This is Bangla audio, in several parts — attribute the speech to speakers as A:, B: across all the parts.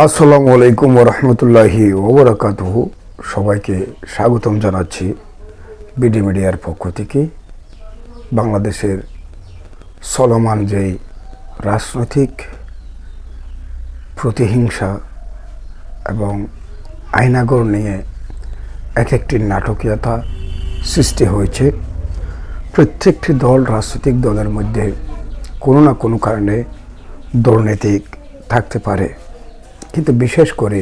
A: আসসালামু আলাইকুম রহমতুল্লাহি ওবরাকাতুহু। সবাইকে স্বাগতম জানাচ্ছি বিডি মিডিয়ার পক্ষ থেকে। বাংলাদেশের চলমান যেই রাজনৈতিক প্রতিহিংসা এবং আইনাগর নিয়ে এক একটি নাটকীয়তা সৃষ্টি হয়েছে, প্রত্যেকটি দল, রাজনৈতিক দলের মধ্যে কোনো না কোনো কারণে দুর্নীতি থাকতে পারে। কিন্তু বিশেষ করে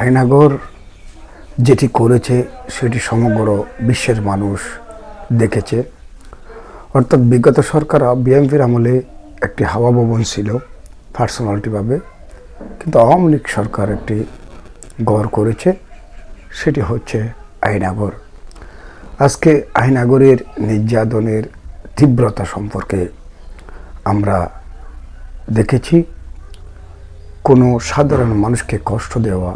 A: আয়নাগর যেটি করেছে, সেটি সমগ্র বিশ্বের মানুষ দেখেছে। অর্থাৎ বিগত সরকার বিএনপির আমলে একটি হাওয়া ভবন ছিল পার্সোনালিটিভাবে, কিন্তু আওয়ামী লীগ সরকার একটি গড় করেছে, সেটি হচ্ছে আইনাগর আজকে আইনাগরের নির্যাতনের তীব্রতা সম্পর্কে আমরা দেখেছি। কোনো সাধারণ মানুষকে কষ্ট দেওয়া,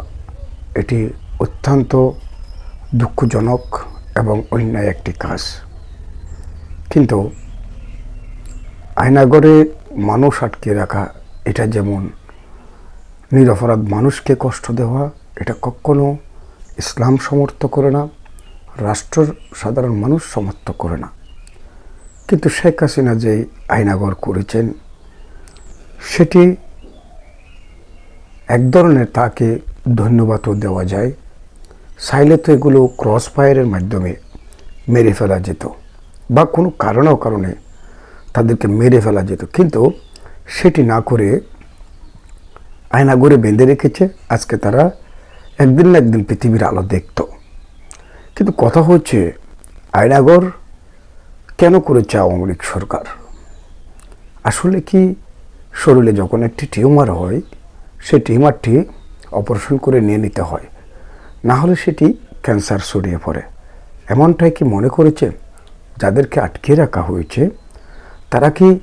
A: এটি অত্যন্ত দুঃখজনক এবং অন্যায় একটি কাজ। কিন্তু আয়নাগরে মানুষ আটকে রাখা, এটা যেমন নিরপরাধ মানুষকে কষ্ট দেওয়া, এটা কখনো ইসলাম সমর্থ করে না রাষ্ট্র সাধারণ মানুষ সমর্থ করে না। কিন্তু শেখ হাসিনা যে আয়নাগর করেছেন, সেটি এক ধরনের তাকে ধন্যবাদও দেওয়া যায়। চাইলে তো এগুলো ক্রস ফায়ারের মাধ্যমে মেরে ফেলা যেত বা কোনো কারণেও কারণে তাদেরকে মেরে ফেলা যেত। কিন্তু সেটি না করে আয়নাগরে বেঁধে রেখেছে। আজকে তারা একদিন না একদিন পৃথিবীর আলো দেখত। কিন্তু কথা হচ্ছে আয়নাগর কেন করেছে আওয়ামী সরকার? আসলে কি শরীরে যখন একটি টিউমার হয় সেই টিউমারটি অপারেশন করে নিয়ে নিতে হয়। না হলে সেটি ক্যান্সার ছড়িয়ে পড়ে। এমনটাই কি মনে করেছে? যাদেরকে আটকে রাখা হয়েছে, তারা কি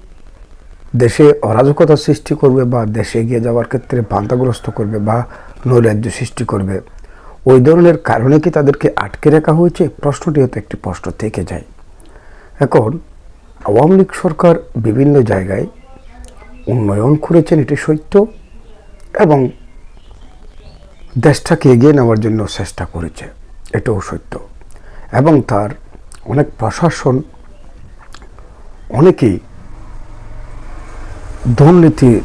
A: দেশে অরাজকতা সৃষ্টি করবে বা দেশে এগিয়ে যাওয়ার ক্ষেত্রে বান্ধাগ্রস্ত করবে বা নৈরাজ্য সৃষ্টি করবে? ওই ধরনের কারণে কি তাদেরকে আটকে রাখা হয়েছে? প্রশ্নটি হয়তো একটি প্রশ্ন থেকে যায়। এখন, আওয়ামী লীগ সরকার বিভিন্ন জায়গায় উন্নয়ন করেছেন, এটি সত্য। এবং দেশটাকে এগিয়ে নেওয়ার জন্য চেষ্টা করেছে। এটাও সত্য। এবং তার অনেক প্রশাসন অনেকেই দুর্নীতির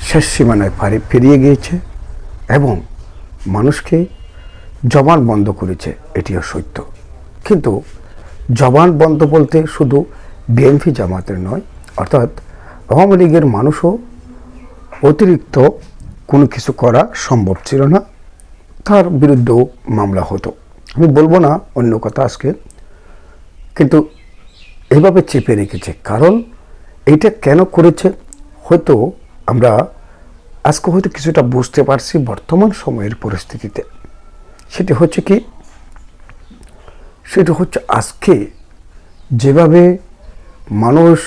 A: শেষ সীমানায় পারে পেরিয়ে গিয়েছে এবং মানুষকে জবান বন্ধ করেছে, এটিও সত্য। কিন্তু জবান বন্ধ বলতে শুধু বিএনপি জামাতের নয়, অর্থাৎ আওয়ামী লীগের মানুষও অতিরিক্ত কোনো কিছু করা সম্ভব ছিল না। তার বিরুদ্ধেও মামলা হতো। আমি বলব না অন্য কথা আজকে, কিন্তু এভাবে চেপে রেখেছে। কারণ এটা কেন করেছে? হয়তো আমরা আজকে হয়তো কিছুটা বুঝতে পারছি বর্তমান সময়ের পরিস্থিতিতে। সেটি হচ্ছে কি, সেটি হচ্ছে আজকে যেভাবে মানুষ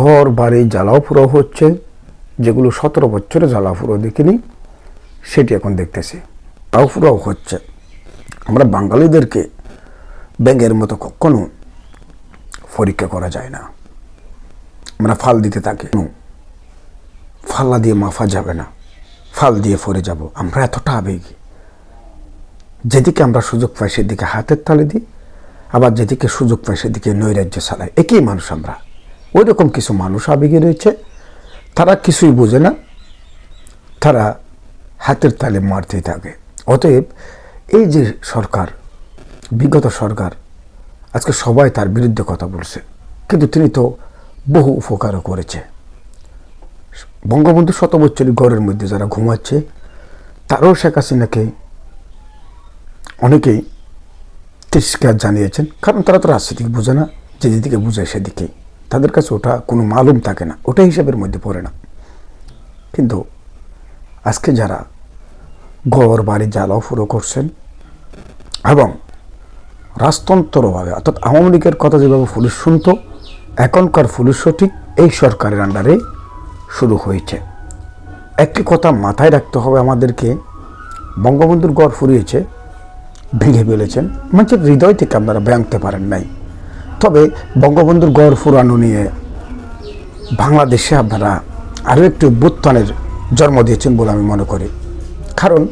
A: ঘর, বাড়ি, জ্বালাও পুরো হচ্ছে যেগুলো সতেরো বছরে জ্বালাও পুরো দেখিনি, সেটি এখন দেখতেছি। তাও হচ্ছে। আমরা বাঙালিদেরকে ব্যাঙের মতো কখনো পরীক্ষা করা যায় না। আমরা ফাল দিতে থাকি। ফাল্লা দিয়ে মাফা যাবে না। ফাল দিয়ে ফরে যাব। আমরা এতটা আবেগী। যেদিকে আমরা সুযোগ পাই, সেদিকে হাতের তালে দিই। আবার যেদিকে সুযোগ পাই, সেদিকে নৈরাজ্য চালাই। একই মানুষ আমরা। ওই রকম কিছু মানুষ আবেগে রয়েছে। তারা কিছুই বোঝে না। তারা হাতের তালে মারতেই থাকে। অতএব এই যে সরকার, বিগত সরকার, আজকে সবাই তার বিরুদ্ধে কথা বলছে। কিন্তু তিনি তো বহু উপকারও করেছে। বঙ্গবন্ধু শত বছরই ঘরের মধ্যে যারা ঘুমাচ্ছে, তারাও শেখ হাসিনাকে অনেকেই তিরস্কার জানিয়েছেন। কারণ তারা তো রাজনীতিক বোঝে না, যেদিকে বুঝায় সেদিকেই। তাদের কাছে ওটা কোনো মালুম থাকে না, ওটা হিসাবের মধ্যে পড়ে না। কিন্তু আজকে যারা ঘর বাড়ি জ্বালাও ফুরো করছেন এবং রাজতন্ত্রভাবে, অর্থাৎ আওয়ামী লীগের কথা যেভাবে পুলিশ শুনতো, এখনকার পুলিশও ঠিক এই সরকারের আন্ডারে শুরু হয়েছে। একটি কথা মাথায় রাখতে হবে আমাদেরকে, বঙ্গবন্ধুর গড় ফুরিয়েছে, ভেঙে ফেলেছেন, মানুষের হৃদয় থেকে আপনারা ভাঙতে পারেন নাই। তবে বঙ্গবন্ধুর গড় ফুরানো নিয়ে বাংলাদেশে আপনারা আরও একটি অভ্যুত্থানের জন্ম দিয়েছেন বলে আমি মনে করি। কারণ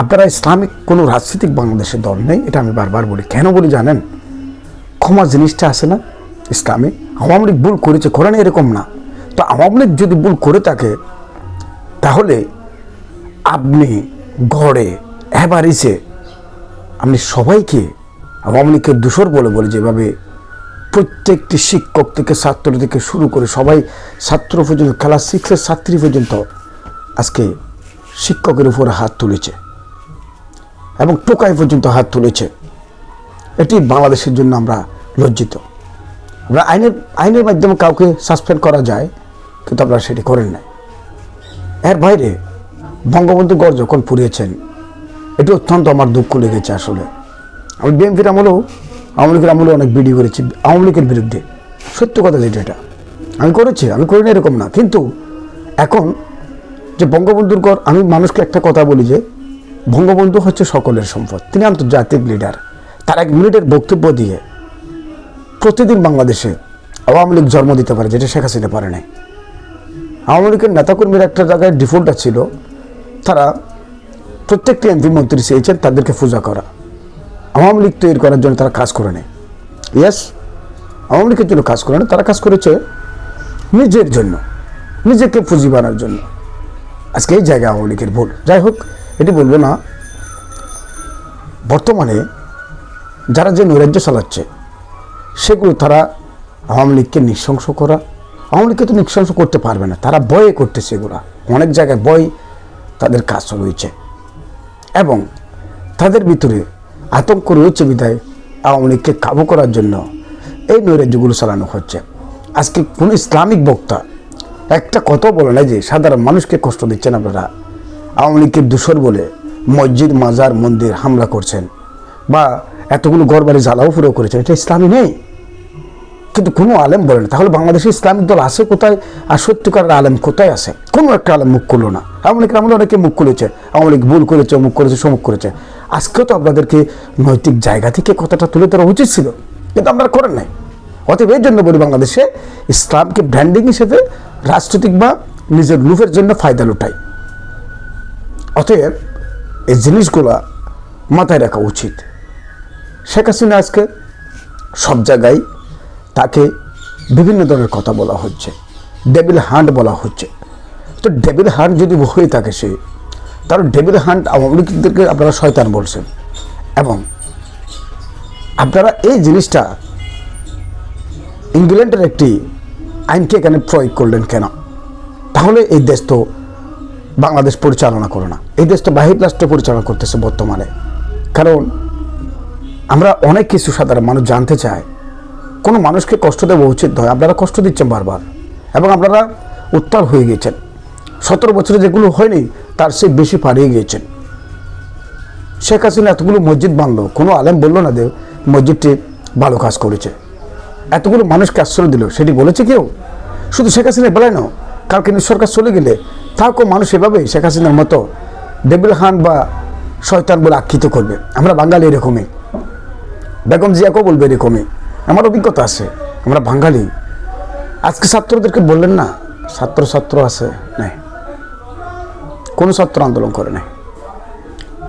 A: আপনারা ইসলামিক কোনো রাজনৈতিক বাংলাদেশের দল নেই, এটা আমি বারবার বলি। কেন বলি জানেন? ক্ষমা জিনিসটা আছে না ইসলামে? আওয়ামী লীগ ভুল করেছে করে না এরকম না। তো আওয়ামী লীগ যদি ভুল করে থাকে, তাহলে আপনি গড়ে এবারিসে আপনি সবাইকে আওয়ামী লীগের দূষর বলে বলে যেভাবে প্রত্যেকটি শিক্ষক থেকে ছাত্র থেকে শুরু করে সবাই ছাত্র পর্যন্ত, ক্লাস সিক্সের ছাত্রী পর্যন্ত আজকে শিক্ষকের উপরে হাত তুলেছে এবং টোকাই পর্যন্ত হাত তুলেছে। এটি বাংলাদেশের জন্য আমরা লজ্জিত। আমরা আইনের আইনের মাধ্যমে কাউকে সাসপেন্ড করা যায়, কিন্তু আপনারা সেটি করেন নাই। এর বাইরে বঙ্গবন্ধু গড় যখন পুড়িয়েছেন, এটি অত্যন্ত আমার দুঃখ লেগেছে আসলে। আমি বিএনপির আমলেও আওয়ামী লীগের আমলেও অনেক ভিডিও করেছি, আওয়ামী লীগের বিরুদ্ধে। সত্য কথা যেটা এটা। আমি করেছি, আমি করি না এরকম না। কিন্তু এখন যে বঙ্গবন্ধুর কর আমি মানুষকে একটা কথা বলি যে, বঙ্গবন্ধু হচ্ছে সকলের সম্পদ। তিনি আন্তর্জাতিক লিডার তার এক মিনিটের বক্তব্য দিয়ে প্রতিদিন বাংলাদেশে আওয়ামী লীগ জন্ম দিতে পারে, যেটা শেখ হাসিনা পারে নাই। আওয়ামী লীগের নেতাকর্মীর একটা জায়গায় ডিফল্টটা ছিল, তারা প্রত্যেকটি এমপি মন্ত্রী চেয়েছেন তাদেরকে পূজা করা। আওয়ামী লীগ তৈরি করার জন্য তারা কাজ করে নেয়। ইয়াস আওয়ামী লীগের জন্য কাজ করে না তারা কাজ করেছে নিজের জন্য, নিজেকে পুঁজি বানার জন্য। আজকে এই জায়গায় আওয়ামী লীগের ভুল যাই হোক, এটি বলব না, বর্তমানে যারা যে নৈরাজ্য চালাচ্ছে, সেগুলো তারা আওয়ামী লীগকে নৃশংস করা, আওয়ামী লীগকে তো নৃশংস করতে পারবে না, তারা বয়ে করতেছে এগুলা। অনেক জায়গায় বই তাদের কাজ রয়েছে। এবং তাদের ভিতরে আতঙ্ক রয়েছে বিধায় আওয়ামী লীগকে কাবু করার জন্য। এই নৈরাজ্যগুলো চালানো হচ্ছে। আজকে কোন ইসলামিক বক্তা একটা কথা বলে না যে সাধারণ মানুষকে কষ্ট দিচ্ছেন আপনারা। আওয়ামী লীগকে দূষর বলে মসজিদ, মাজার, মন্দির হামলা করছেন বা এতগুলো গড়বাড়ি জ্বালাও পুরো করেছেন, এটা ইসলামী নেই। কিন্তু কোনো আলেম বলে না। তাহলে বাংলাদেশে ইসলামিক দল আছে কোথায় আর সত্যিকারের আলেম কোথায় আছে? কোনো একটা আলেম মুখ করল না। আওয়ামী লীগের আমলে অনেকে মুখ খুলেছে। আওয়ামী লীগ ভুল করেছে, অমুক করেছে, সমুখ করেছে। আজকেও তো আপনাদেরকে নৈতিক জায়গা থেকে কথাটা তুলে ধরা উচিত ছিল, কিন্তু আমরা করেন নাই। অতএব এর জন্য বলি বাংলাদেশে ইসলামকে ব্র্যান্ডিং হিসেবে রাজনৈতিক বা নিজের লুফের জন্য ফায়দা লুটাই। অতএব এই জিনিসগুলো মাথায় রাখা উচিত। শেখ হাসিনা আজকে সব জায়গায় তাকে বিভিন্ন ধরনের কথা বলা হচ্ছে ডেবিল হান্ট বলা হচ্ছে। তো ডেবিল হান্ট যদি হয়ে থাকে সে তাহলে ডেবিল হান্ট আওয়ামী আপনারা শয়তান বলছেন। এবং আপনারা এই জিনিসটা ইংল্যান্ডের একটি আইনকে এখানে প্রয়োগ করলেন কেন? তাহলে এই দেশ তো বাংলাদেশ পরিচালনা করে না। এই দেশ তো বাহির রাষ্ট্র পরিচালনা করতেছে বর্তমানে। কারণ আমরা অনেক কিছু সাধারণ মানুষ জানতে চায় কোনো মানুষকে কষ্ট দেওয়া উচিত নয়। আপনারা কষ্ট দিচ্ছেন বারবার। এবং আপনারা উত্তাল হয়ে গিয়েছেন সতেরো বছরে যেগুলো হয়নি তার সে বেশি পাড়িয়ে গিয়েছেন। শেখ হাসিনা এতগুলো মসজিদ বানলো, কোনো আলেম বলল না যে মসজিদটি ভালো কাজ করেছে। এতগুলো মানুষকে আশ্রয় দিল, সেটি বলেছে কেউ? শুধু শেখ হাসিনা বলে না কালকে সরকার চলে গেলে তাকেও মানুষ এভাবে শেখ হাসিনার মতো ডেবিল খান বা শয়তান বলে আখ্যিত করবে। আমরা বাঙালি এরকমই। বেগম জিয়াকেও বলবে এরকমই। আমার অভিজ্ঞতা আছে, আমরা বাঙালি। আজকে ছাত্রদেরকে বললেন না ছাত্র ছাত্র আছে, নাই। কোনো ছাত্র আন্দোলন করে নাই।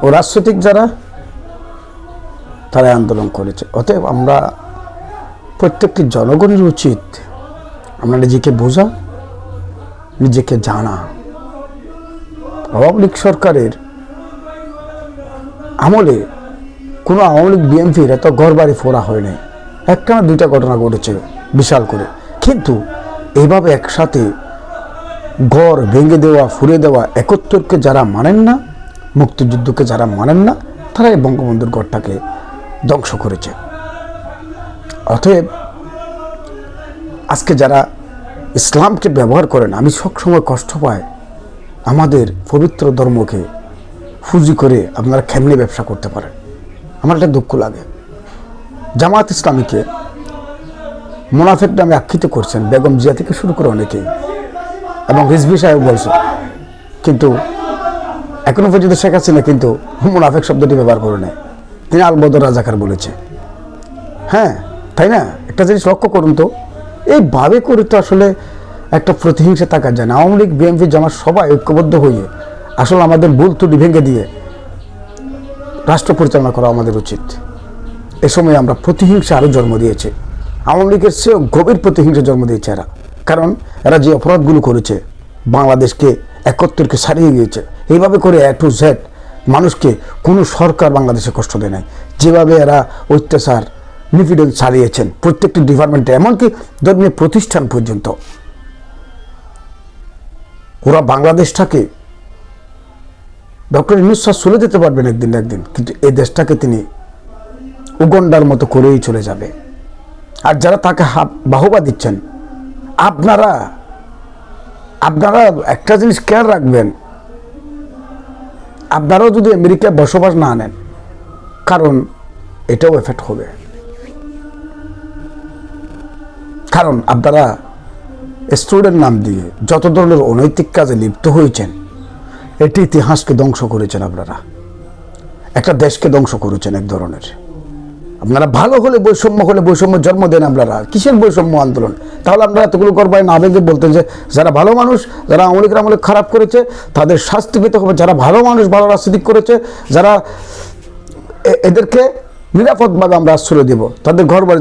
A: ও রাজনৈতিক যারা তারা আন্দোলন করেছে। অতএব আমরা প্রত্যেকটি জনগণের উচিত আমরা নিজেকে বোঝা, নিজেকে জানা। আওয়ামী লীগ সরকারের আমলে কোনো আওয়ামী লীগ বিএনপির এত ঘরবাড়ি ফোড়া হয় নাই। একটা না দুইটা ঘটনা ঘটেছে বিশাল করে। কিন্তু এইভাবে একসাথে গড় ভেঙে দেওয়া ফুরে দেওয়া একত্তরকে যারা মানেন না, মুক্তিযুদ্ধকে যারা মানেন না তারা এই বঙ্গবন্ধুর গড়টাকে ধ্বংস করেছে। অতএব আজকে যারা ইসলামকে ব্যবহার করেন, আমি সবসময় কষ্ট পাই আমাদের পবিত্র ধর্মকে ফুজি করে আপনারা কেমনে ব্যবসা করতে পারেন? আমার একটা দুঃখ লাগে। জামাত ইসলামীকে মোনাফেক নামে আখ্যিত করছেন বেগম জিয়া থেকে শুরু করে অনেকেই। এবং রিজভি সাহেব বলছে। কিন্তু এখনও পর্যন্ত শেখ হাসিনা কিন্তু মুনাফেক শব্দটি ব্যবহার করে নেয় তিনি আলবদর রাজাকার বলেছে। হ্যাঁ তাই না? একটা জিনিস লক্ষ্য করুন তো এইভাবে করে তো আসলে একটা প্রতিহিংসা থাকা যায় না। আওয়ামী লীগ, বিএনপি, জামাত সবাই ঐক্যবদ্ধ হয়ে আসলে আমাদের ভুল ত্রুটি ভেঙে দিয়ে রাষ্ট্র পরিচালনা করা আমাদের উচিত। এ সময় আমরা প্রতিহিংসা আরও জন্ম দিয়েছে। আওয়ামী লীগের চেয়েও গভীর প্রতিহিংসা জন্ম দিয়েছে এরা। কারণ এরা যে অপরাধগুলো করেছে, বাংলাদেশকে একত্রকে সারিয়ে গিয়েছে, এইভাবে করে এ টু জেড মানুষকে কোনো সরকার বাংলাদেশে কষ্ট দেয় নাই। যেভাবে এরা অত্যাচার, নিপীড়ন ছাড়িয়েছেন প্রত্যেকটি ডিপার্টমেন্টে এমনকি ধর্মীয় প্রতিষ্ঠান পর্যন্ত। ওরা বাংলাদেশটাকে ডক্টর ইনুস চলে যেতে পারবেন একদিন একদিন, কিন্তু এই দেশটাকে তিনি উগন্ডার মতো করেই চলে যাবে। আর যারা তাকে বাহবা দিচ্ছেন, আপনারা আপনারা একটা জিনিস খেয়াল রাখবেন, আপনারাও যদি আমেরিকায় বসবাস না নেন, কারণ এটাও এফেক্ট হবে। কারণ আপনারা স্টুডেন্ট নাম দিয়ে যত ধরনের অনৈতিক কাজে লিপ্ত হয়েছেন, এটি ইতিহাসকে ধ্বংস করেছেন আপনারা। একটা দেশকে ধ্বংস করেছেন এক ধরনের। আপনারা ভালো হলে বৈষম্য হলে বৈষম্য জন্ম দেন আপনারা। কিসের বৈষম্য আন্দোলন? তাহলে আপনারা এতগুলো করবেন না আবেগে বলতেন যে, যারা ভালো মানুষ, যারা আমলিকের আমলে খারাপ করেছে, তাদের শাস্তি পেতে হবে। যারা ভালো মানুষ, ভালো রাজনীতি করেছে, যারা এদেরকে নিরাপদভাবে আমরা আশ্রয় দেব। তাদের ঘর বাড়ি